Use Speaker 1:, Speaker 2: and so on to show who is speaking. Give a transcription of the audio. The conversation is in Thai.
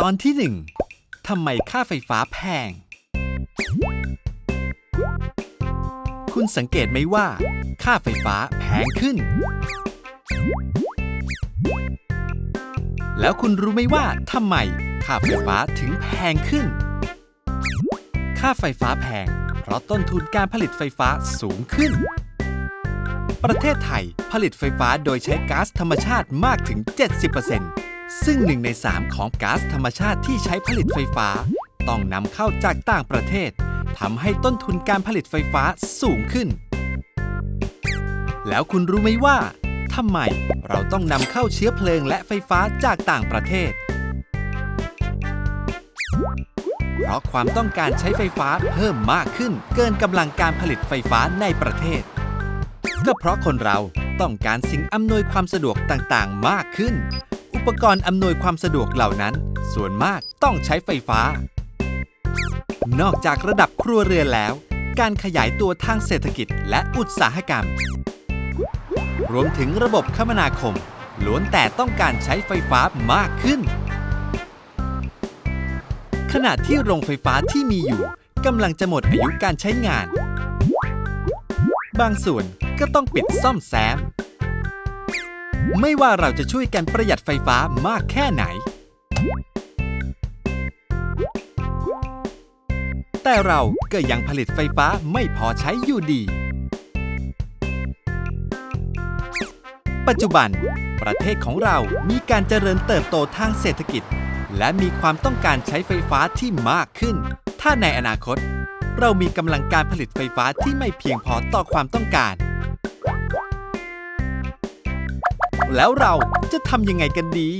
Speaker 1: ตอนที่ 1 ทำไมค่าไฟฟ้าแพง คุณสังเกตไหมว่า ค่าไฟฟ้าแพงขึ้น แล้วคุณรู้ไหมว่าทำไมค่าไฟฟ้าถึงแพงขึ้น ค่าไฟฟ้าแพง เพราะต้นทุนการผลิตไฟฟ้าสูงขึ้น ประเทศไทยผลิตไฟฟ้าโดยใช้ก๊าซธรรมชาติมากถึง 70% ซึ่งหนึ่งใน3ของก๊าซธรรมชาติที่ใช้ผลิตไฟฟ้า ต้องนำเข้าจากต่างประเทศทำให้ต้นทุนการผลิตไฟฟ้าสูงขึ้น แล้วคุณรู้ไหมว่าทำไมเราต้องนำเข้าเชื้อเพลิงและไฟฟ้าจากต่างประเทศ เพราะความต้องการใช้ไฟฟ้าเพิ่มมากขึ้นเกินกำลังการผลิตไฟฟ้าในประเทศ ก็เพราะคนเราต้องการสิ่งอำนวยความสะดวกต่างๆ มากขึ้น ปกรณ์อำนวยความสะดวกเหล่านั้น ส่วนมากต้องใช้ไฟฟ้า นอกจากระดับครัวเรือนแล้ว การขยายตัวทางเศรษฐกิจและอุตสาหกรรม รวมถึงระบบคมนาคมล้วนแต่ต้องการใช้ไฟฟ้ามากขึ้น ขณะที่โรงไฟฟ้าที่มีอยู่กำลังจะหมดอายุการใช้งาน บางส่วนก็ต้องปิดซ่อมแซม ไม่ว่าเราจะช่วยกันประหยัดไฟฟ้ามากแค่ไหน แต่เราก็ยังผลิตไฟฟ้าไม่พอใช้อยู่ดี ปัจจุบัน ประเทศของเรามีการเจริญเติบโตทางเศรษฐกิจ และมีความต้องการใช้ไฟฟ้าที่มากขึ้น ถ้าในอนาคต เรามีกำลังการผลิตไฟฟ้าที่ไม่เพียงพอต่อความต้องการ แล้วเราจะทำยังไงกันดี